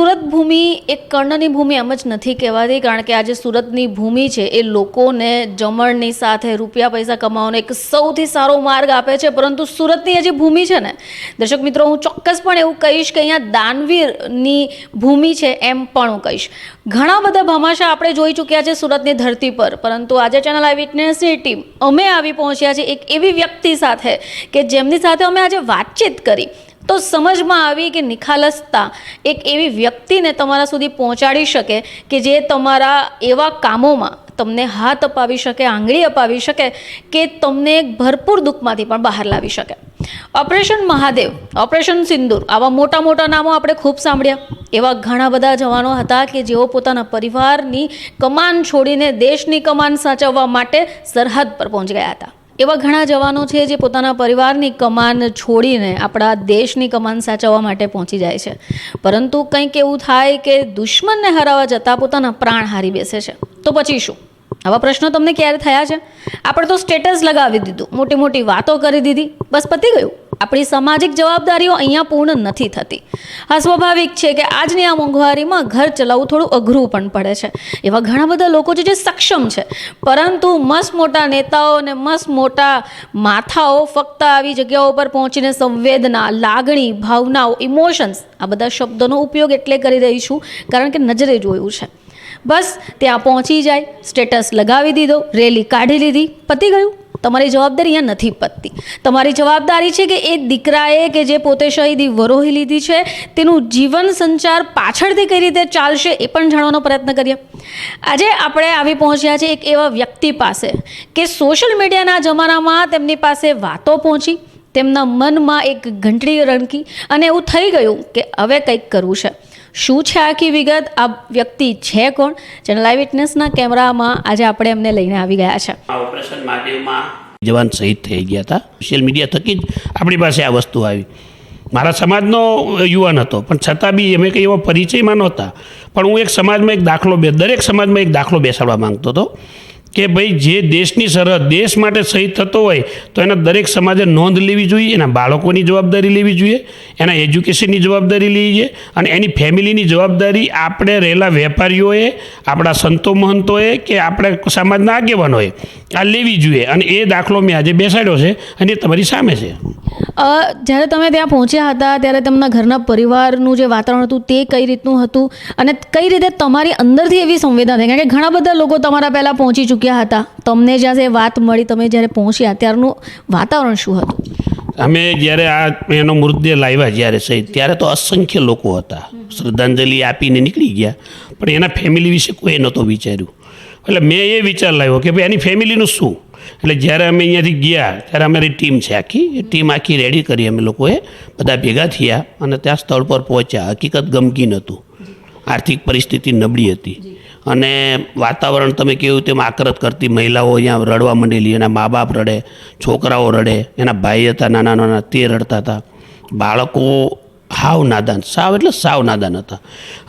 સુરત ભૂમિ એક કર્ણની ભૂમિ એમ જ નથી કહેવાતી, કારણ કે આજે સુરતની ભૂમિ છે એ લોકોને જમણની સાથે રૂપિયા પૈસા કમાવાનો એક સૌથી સારો માર્ગ આપે છે, પરંતુ સુરતની જે ભૂમિ છે ને, દર્શક મિત્રો, હું ચોક્કસપણે એવું કહીશ કે અહીંયા દાનવીરની ભૂમિ છે એમ પણ હું કહીશ. ઘણા બધા ભામાશા આપણે જોઈ ચૂક્યા છે સુરતની ધરતી પર, પરંતુ આજે ચેનલ આઈ વિટનેસની ટીમ અમે આવી પહોંચ્યા છે એક એવી વ્યક્તિ સાથે કે જેમની સાથે અમે આજે વાતચીત કરી. તો સમજમાં આવી કે નિખાલસતા એક એવી વ્યક્તિને તમારા સુધી પહોંચાડી શકે કે જે તમારા એવા કામોમાં તમને હાથ અપાવી શકે, આંગળી અપાવી શકે કે તમને એક ભરપૂર દુઃખમાંથી પણ બહાર લાવી શકે. ઓપરેશન મહાદેવ, ઓપરેશન સિંદૂર, આવા મોટા મોટા નામો આપણે ખૂબ સાંભળ્યા. એવા ઘણા બધા જવાનો હતા કે જેઓ પોતાના પરિવારની કમાન છોડીને દેશની કમાન સાચવવા માટે સરહદ પર પહોંચી ગયા હતા. એવા ઘણા જવાનો છે જે પોતાના પરિવારની કમાન છોડીને આપણા દેશની કમાન સાચવવા માટે પહોંચી જાય છે. પરંતુ કંઈક એવું થાય કે દુશ્મનને હરાવવા જતાં પોતાના પ્રાણ હારી બેસે છે. તો પછી શું? આવા પ્રશ્નો તમને ક્યારે થયા છે? આપણે તો સ્ટેટસ લગાવી દીધું. મોટી મોટી વાતો કરી દીધી. બસ પતી ગયું. આપણી સામાજિક જવાબદારીઓ અહીંયા પૂર્ણ નથી થતી. આ સ્વાભાવિક છે કે આજની આ મોંઘવારીમાં ઘર ચલાવવું થોડું અઘરું પણ પડે છે. એવા ઘણા બધા લોકો છે જે સક્ષમ છે. પરંતુ મસ્ત મોટા નેતાઓ અને મસ્ત મોટા માથાઓ ફક્ત આવી જગ્યાઓ પર પહોંચીને સંવેદના, લાગણી, ભાવનાઓ ઇમોશન્સ આ બધા શબ્દોનો ઉપયોગ એટલે કરી રહી છું કારણ કે નજરે જોયું છે. બસ ત્યાં પહોંચી જાય સ્ટેટસ લગાવી દીધો રેલી કાઢી લીધી, પતી ગયું. તમારી જવાબદારી અહીંયા નથી પતતી. તમારી જવાબદારી છે કે એ દીકરાએ કે જે પોતે શહીદી વરોહી લીધી છે, તેનું જીવન સંચાર પાછળથી કઈ રીતે ચાલશે એ પણ જાણવાનો પ્રયત્ન કરીએ. આજે આપણે આવી પહોંચ્યા છે એક એવા વ્યક્તિ પાસે કે સોશિયલ મીડિયાના જમાનામાં તેમની પાસે વાતો પહોંચી, તેમના મનમાં એક ઘંટડી રણકી અને એવું થઈ ગયું કે હવે કંઈક કરવું છે. શું છે આખી વિગત? આ વ્યક્તિ છે કોણ? જેને લાઈવ વિટનેસના કેમેરામાં આજે આપણે એમને લઈને આવી ગયા છે. ઓપરેશન મહાદેવમાં જવાન શહીદ થઈ ગયા હતા. સોશિયલ મીડિયા થકી જ આપણી પાસે આ વસ્તુ આવી. મારા સમાજનો યુવાન હતો, પણ છતાં બી અમે કંઈ એવો પરિચયમાં નહોતા. પણ હું એક સમાજમાં એક દાખલો બે, દરેક સમાજમાં એક દાખલો બેસાડવા માગતો હતો. કે ભાઈ, જે દેશની સરહદ, દેશ માટે શહીદ થતો હોય, તો એના દરેક સમાજે નોંધ લેવી જોઈએ, એના બાળકોની જવાબદારી લેવી જોઈએ, એના એજ્યુકેશનની જવાબદારી લેવી જોઈએ, અને એની ફેમિલીની જવાબદારી આપણે રહેલા વેપારીઓએ, આપણા સંતો મહંતોએ કે આપણે સમાજના આગેવાનોએ આ લેવી જોઈએ. અને એ દાખલો મેં આજે બેસાડ્યો છે અને એ તમારી સામે છે. જ્યારે તમે ત્યાં પહોંચ્યા હતા, ત્યારે તેમના ઘરના પરિવારનું જે વાતાવરણ હતું, તે કઈ રીતનું હતું? અને કઈ રીતે તમારી અંદરથી એવી સંવેદના થઈ? કારણ કે ઘણા બધા લોકો તમારા પહેલાં પહોંચી ચૂક્યા હતા. તમને જ્યારે એ વાત મળી, તમે જ્યારે પહોંચ્યા, ત્યારનું વાતાવરણ શું હતું? અમે જ્યારે આ એનો મૃતદેહ લાવ્યા જ્યારે સહિત ત્યારે તો અસંખ્ય લોકો હતા. શ્રદ્ધાંજલિ આપીને નીકળી ગયા. પણ એના ફેમિલી વિશે કોઈ નહોતું વિચાર્યું. એટલે મેં એ વિચાર લાવ્યો કે ભાઈ, એની ફેમિલીનું શું? એટલે જ્યારે અમે અહીંયાથી ગયા, ત્યારે અમારી ટીમ છે આખી. એ ટીમ આખી રેડી કરી અમે લોકોએ બધા ભેગા થયા અને ત્યાં સ્થળ પર પહોંચ્યા. હકીકત ગમગીન હતું. આર્થિક પરિસ્થિતિ નબળી હતી. અને વાતાવરણ તમે કેવું તેમ આક્રત કરતી મહિલાઓ અહીંયા રડવા માંડેલી, એના મા બાપ રડે, છોકરાઓ રડે, એના ભાઈ હતા નાના નાના તે રડતા હતા. બાળકો હાવ નાદાન સાવ એટલે સાવ નાદાન હતા.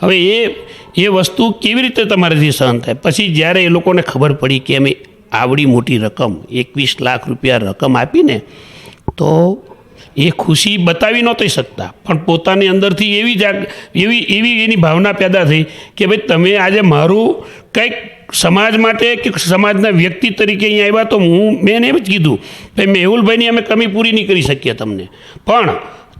હવે એ એ વસ્તુ કેવી રીતે તમારાથી સહન થાય? પછી જ્યારે એ લોકોને ખબર પડી કે અમે આવડી મોટી રકમ, એકવીસ લાખ રૂપિયા રકમ આપીને, તો એ ખુશી બતાવી નહોતી શકતા. પણ પોતાની અંદરથી એવી જાગ, એવી એવી એની ભાવના પેદા થઈ કે ભાઈ તમે આજે મારું કંઈક સમાજ માટે કે સમાજના વ્યક્તિ તરીકે અહીંયા આવ્યા તો હું, મેં એમ જ કીધું, ભાઈ મેહુલભાઈની અમે કમી પૂરી નહીં કરી શકીએ તમને. પણ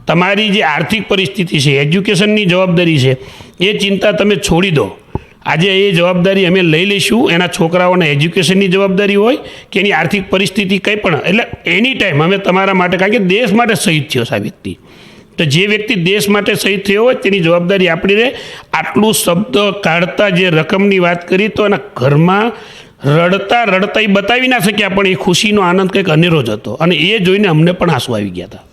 તમારી જે આર્થિક પરિસ્થિતિ છે, એજ્યુકેશનની જવાબદારી છે, એ ચિંતા તમે છોડી દો. આજે એ જવાબદારી અમે લઈ લઈશું. એના છોકરાઓના એજ્યુકેશનની જવાબદારી હોય કે એની આર્થિક પરિસ્થિતિ કંઈ પણ. એટલે એની ટાઈમ અમે તમારા માટે, કારણ કે દેશ માટે શહીદ થયો છે આ વ્યક્તિ તો જે વ્યક્તિ દેશ માટે શહીદ થયો હોય તેની જવાબદારી આપણી રહે. આટલું શબ્દ કાઢતા જે રકમની વાત કરી તો એના ઘરમાં રડતા રડતા એ બતાવી ના શક્યા, પણ એ ખુશીનો આનંદ કંઈક અનેરો જ હતો. અને એ જોઈને અમને પણ આંસુ આવી ગયા હતા.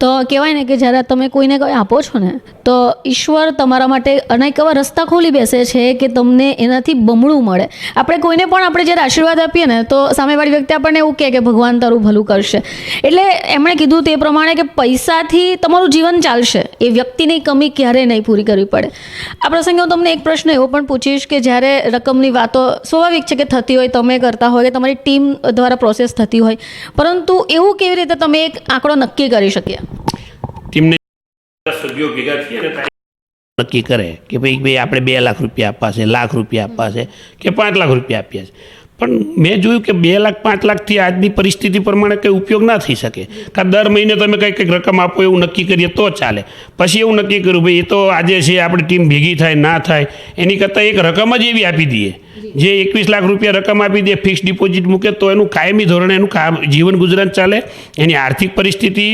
તો કહેવાય ને કે જ્યારે તમે કોઈને કંઈ આપો છો ને, તો ઈશ્વર તમારા માટે અનેક એવા રસ્તા ખોલી બેસે છે કે તમને એનાથી બમણું મળે. આપણે કોઈને પણ આપણે જ્યારે આશીર્વાદ આપીએ ને, તો સામેવાળી વ્યક્તિ આપણને એવું કહે કે, ભગવાન તારું ભલું કરશે. એટલે એમણે કીધું તે પ્રમાણે કે પૈસાથી તમારું જીવન ચાલશે. એ વ્યક્તિની કમી ક્યારેય નહીં પૂરી કરવી પડે. આ પ્રસંગે હું તમને એક પ્રશ્ન એવો પણ પૂછીશ કે જ્યારે રકમની વાતો સ્વાભાવિક છે કે થતી હોય, તમે કરતા હોય કે તમારી ટીમ દ્વારા પ્રોસેસ થતી હોય, પરંતુ એવું કેવી રીતે તમે એક આંકડો નક્કી કરી શકીએ? ટીમને સભ્યો ભેગા ને નક્કી કરે કે ભાઈ ભાઈ આપણે બે લાખ રૂપિયા આપવા છે લાખ રૂપિયા આપવા છે કે પાંચ લાખ રૂપિયા આપ્યા છે. પણ મેં જોયું કે બે લાખ પાંચ લાખથી આજની પરિસ્થિતિ પ્રમાણે કંઈ ઉપયોગ ના થઈ શકે. કાં દર મહિને તમે કંઈક કંઈક રકમ આપો એવું નક્કી કરીએ તો ચાલે. પછી એવું નક્કી કર્યું ભાઈ એ તો આજે છે આપણી ટીમ ભેગી થાય ના થાય. એની કરતાં એક રકમ જ એવી આપી દઈએ. જે. એકવીસ લાખ રૂપિયા રકમ આપી દે ફિક્સ ડિપોઝિટ મૂકે તો એનું કાયમી ધોરણે એનું કામ જીવન ગુજરાન ચાલે. એની આર્થિક પરિસ્થિતિ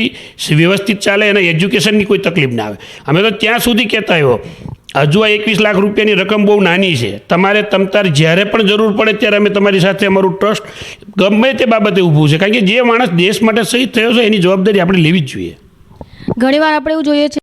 વ્યવસ્થિત ચાલે અને એજ્યુકેશનની કોઈ તકલીફ ના આવે. અમે તો ત્યાં સુધી કહેતા આવ્યો હજુ આ એકવીસ લાખ રૂપિયાની રકમ બહુ નાની છે. તમારે તમતાર જ્યારે પણ જરૂર પડે ત્યારે અમે તમારી સાથે અમારું ટ્રસ્ટ ગમે તે બાબતે ઊભું છે. કારણ કે જે માણસ દેશ માટે શહીદ થયો છે એની જવાબદારી આપણે લેવી જ જોઈએ. ઘણીવાર આપણે એવું જોઈએ છે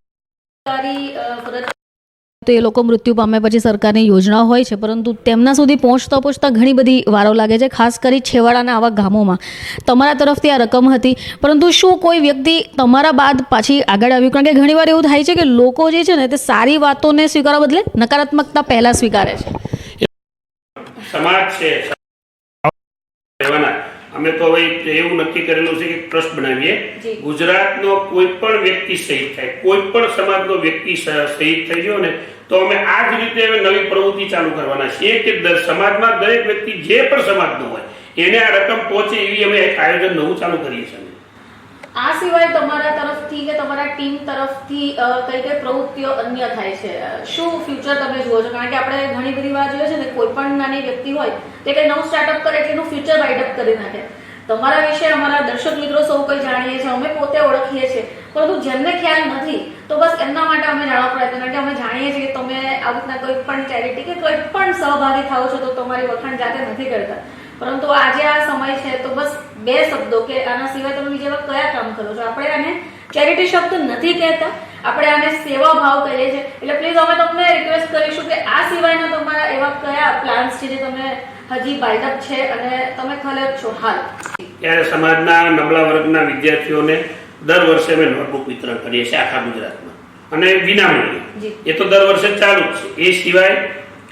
તો એ લોકો મૃત્યુ પામે પછી સરકારની યોજના હોય છે, પરંતુ તેમના સુધી પહોંચતા પહોંચતા ઘણી બધી વારો લાગે છે, ખાસ કરી છેવાડાના આવા ગામોમાં. તમારા તરફથી આ રકમ હતી, પરંતુ શું કોઈ વ્યક્તિ તમારા બાદ પાછી આગળ આવ્યું? કારણ કે ઘણીવાર એવું થાય છે કે લોકો જે છે ને તે સારી વાતોને સ્વીકારવા બદલે નકારાત્મકતા પહેલાં સ્વીકારે છે. સમાજ છે અમે તો હવે એવું નક્કી કરેલું છે કે ટ્રસ્ટ બનાવીએ. ગુજરાતનો કોઈ પણ વ્યક્તિ શહીદ થાય કોઈ પણ સમાજનો વ્યક્તિ શહીદ થઈ ગયો ને તો અમે આ જ રીતે હવે નવી પ્રવૃત્તિ ચાલુ કરવાના છીએ કે સમાજમાં દરેક વ્યક્તિ જે પણ સમાજનો હોય એને આ રકમ પહોંચે એવી અમે એક આયોજન નવું ચાલુ કરીએ છીએ. આ સિવાય તમારા તરફથી કે તમારા ટીમ તરફથી કઈ કઈ પ્રવૃત્તિઓ અન્ય થાય છે? શું ફ્યુચર તમે જુઓ છો? કારણ કે આપણે ઘણી બધી વાર જોઈએ છે ને, કોઈ પણ નાની વ્યક્તિ હોય, તે કંઈ નવું સ્ટાર્ટઅપ કરે એટલે એનું ફ્યુચર વાઇડઅપ કરી નાખે. તમારા વિશે અમારા દર્શક મિત્રો સૌ કંઈ જાણીએ છીએ, અમે પોતે ઓળખીએ છીએ. પરંતુ જેમને ખ્યાલ નથી, તો બસ એમના માટે અમે જાણવા પ્રયત્ન, કારણ કે અમે જાણીએ છીએ કે તમે આવી રીતના કોઈ પણ ચેરિટી કે કોઈ પણ સહભાગી થાઓ છો, તો તમારી વખાણ જાતે નથી કરતા. પરંતુ આજે આ સમય છે, તો બે શબ્દો કે આના સિવાય તમે બીજા કયા કામ કરો છો? આપણે આને ચેરિટી શબ્દ નથી કહેતા. આપણે આને સેવા ભાવ કહીએ છીએ. એટલે પ્લીઝ અમે તમને રિક્વેસ્ટ કરીશું કે આ સિવાયના તમારા એવા કયા પ્લાન્સ છે જે તમે હજી બાઇડઅપ છે અને તમે ખલેર છો? હાલ. ત્યારે સમાજના નબળા વર્ગના વિદ્યાર્થીઓને દર વર્ષે અમે નોટબુક વિતરણ કરીએ છીએ આખા ગુજરાતમાં. અને વિનામૂલ્ય. એ તો દર વર્ષે ચાલુ જ છે. એ સિવાય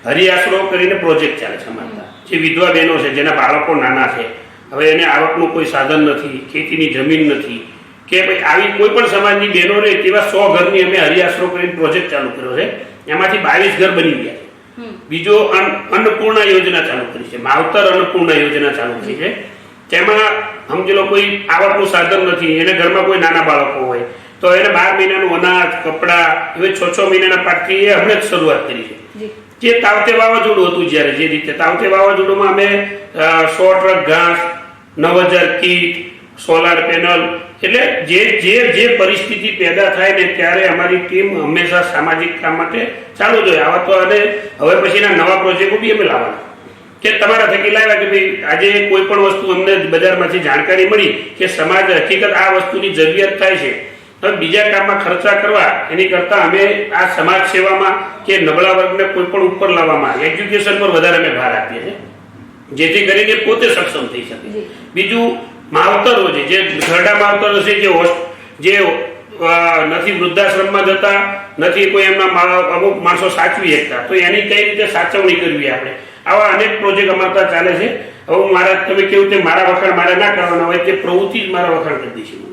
હરિયાસરો કરીને પ્રોજેક્ટ ચાલે છે અમારા જે વિધવા બહેનો છે જેના બાળકો નાના છે હવે એને આવકનું કોઈ સાધન નથી ખેતીની જમીન નથી કે ભાઈ આવી કોઈ પણ સમાજની બહેનો રહે તેવા સો ઘરની અમે હરિયાસરો કરીને પ્રોજેક્ટ ચાલુ કર્યો છે. એમાંથી બાવીસ ઘર બની ગયા બીજો અન્ન અન્નપૂર્ણા યોજના ચાલુ કરી છે. માવતર અન્નપૂર્ણા યોજના ચાલુ કરી છે. તેમાં સમજી લો કોઈ આવકનું સાધન નથી એને ઘરમાં કોઈ નાના બાળકો હોય તો એને બાર મહિનાનું અનાજ કપડાં એવી છ છ મહિનાના પાકથી એ હમણાં જ શરૂઆત કરી છે. જે. તાવતે વાવાઝોડું હતું જ્યારે જે રીતે તાવતે વાવાઝોડુંમાં અમે સો ટ્રક ઘાસ નવ હજાર કીટ, સોલાર પેનલ. એટલે જે જે જે પરિસ્થિતિ પેદા થાય ને ત્યારે અમારી ટીમ હંમેશા સામાજિક કામ માટે ચાલુ જોઈએ આવા તો અને હવે પછીના નવા પ્રોજેક્ટો બી અમે લાવવાના. કે તમારા થકી લાવ્યા કે ભાઈ, આજે કોઈ પણ વસ્તુ અમને બજારમાંથી જાણકારી મળી કે સમાજ હકીકત આ વસ્તુની જરૂરિયાત થાય છે. હવે બીજા કામમાં ખર્ચા કરવા, એની કરતાં અમે આ સમાજ સેવામાં કે નબળા વર્ગને કોઈ પણ ઉપર લાવવામાં, એજ્યુકેશન પર વધારે અમે ભાર આપીએ છીએ. જેથી કરીને પોતે સક્ષમ થઈ શકે. બીજું માવતરો છે જે ઘરડા માવતરો છે જે જે નથી વૃદ્ધાશ્રમમાં જતા નથી કોઈ એમના અમુક માણસો સાચવી શકતા તો એની કઈ રીતે સાચવણી કરવી આપણે? આવા અનેક પ્રોજેક્ટ અમારા ત્યાં ચાલે છે. હવે મારા તમે કેવું તે મારા વખાણ મારે ના કરવાના હોય તે પ્રવૃત્તિ જ મારા વખાણ કરી દઈશું.